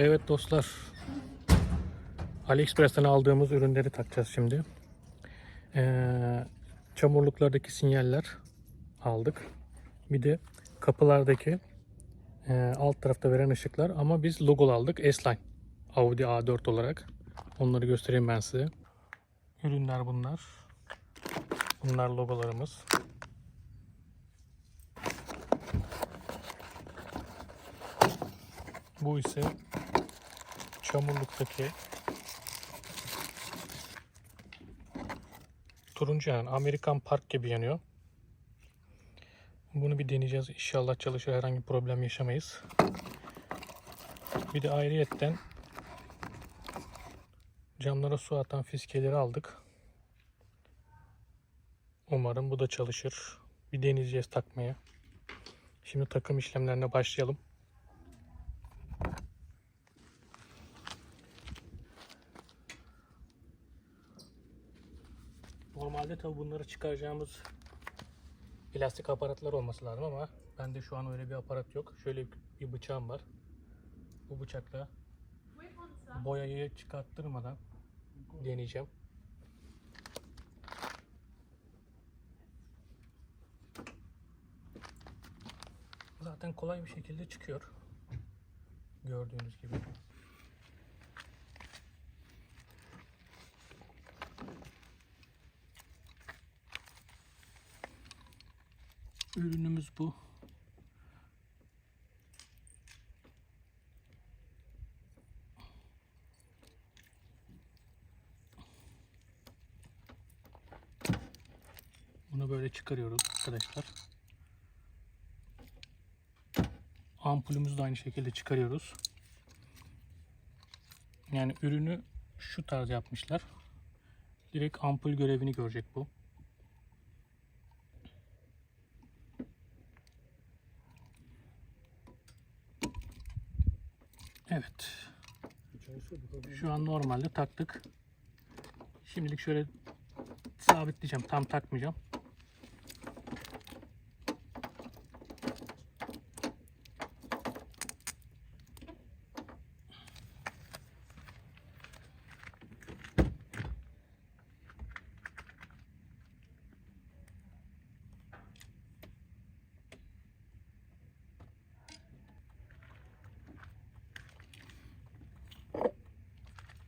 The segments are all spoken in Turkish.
Evet dostlar. AliExpress'ten aldığımız ürünleri takacağız şimdi. Ee, çamurluklardaki sinyaller aldık. Bir de kapılardaki e, alt tarafta veren ışıklar ama biz logo aldık. S-Line. Audi A4 olarak. Onları göstereyim ben size. Ürünler bunlar. Bunlar logolarımız. Bu ise çamurluktaki turuncu yani Amerikan Park gibi yanıyor. Bunu bir deneyeceğiz. İnşallah çalışır. Herhangi bir problem yaşamayız. Bir de ayrıyetten camlara su atan fiskeleri aldık. Umarım bu da çalışır. Bir deneyeceğiz takmaya. Şimdi takım işlemlerine başlayalım. Normalde tabi bunları çıkaracağımız plastik aparatlar olması lazım ama bende şu an öyle bir aparat yok. Şöyle bir bıçağım var. Bu bıçakla boyayı çıkarttırmadan deneyeceğim. Zaten kolay bir şekilde çıkıyor. Gördüğünüz gibi. Ürünümüz bu. Bunu böyle çıkarıyoruz arkadaşlar. Ampulümüzü de aynı şekilde çıkarıyoruz. Yani ürünü şu tarz yapmışlar. Direkt ampul görevini görecek bu. Evet. Şu an normalde taktık. Şimdilik şöyle sabitleyeceğim. Tam takmayacağım.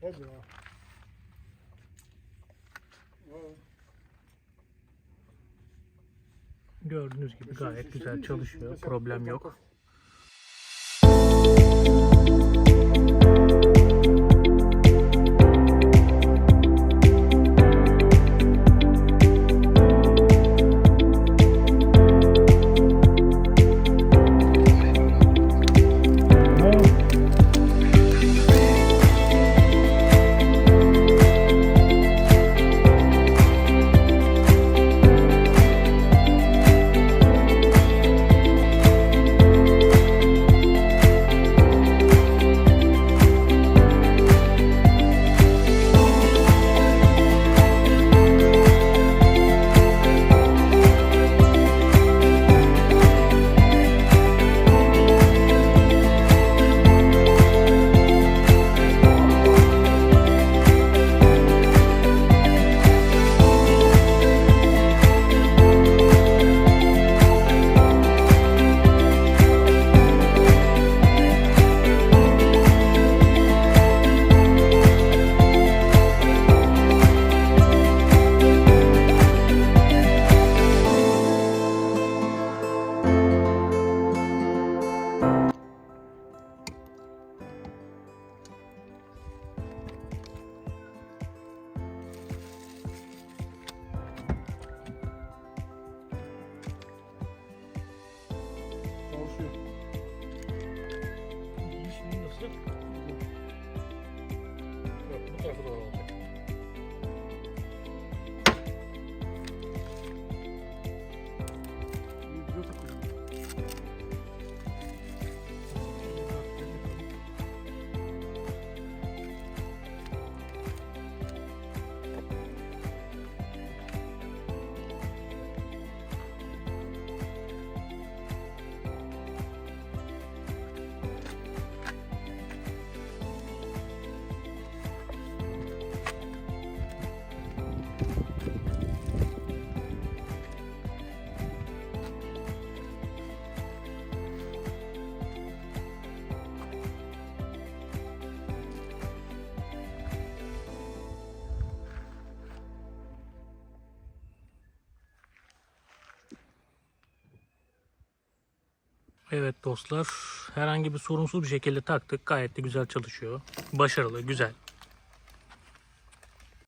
Hadi ya. Gördüğünüz gibi gayet güzel çalışıyor. Problem yok. Yok, bu tarafa doğru Evet dostlar herhangi bir sorunsuz bir şekilde taktık. Gayet de güzel çalışıyor. Başarılı, güzel.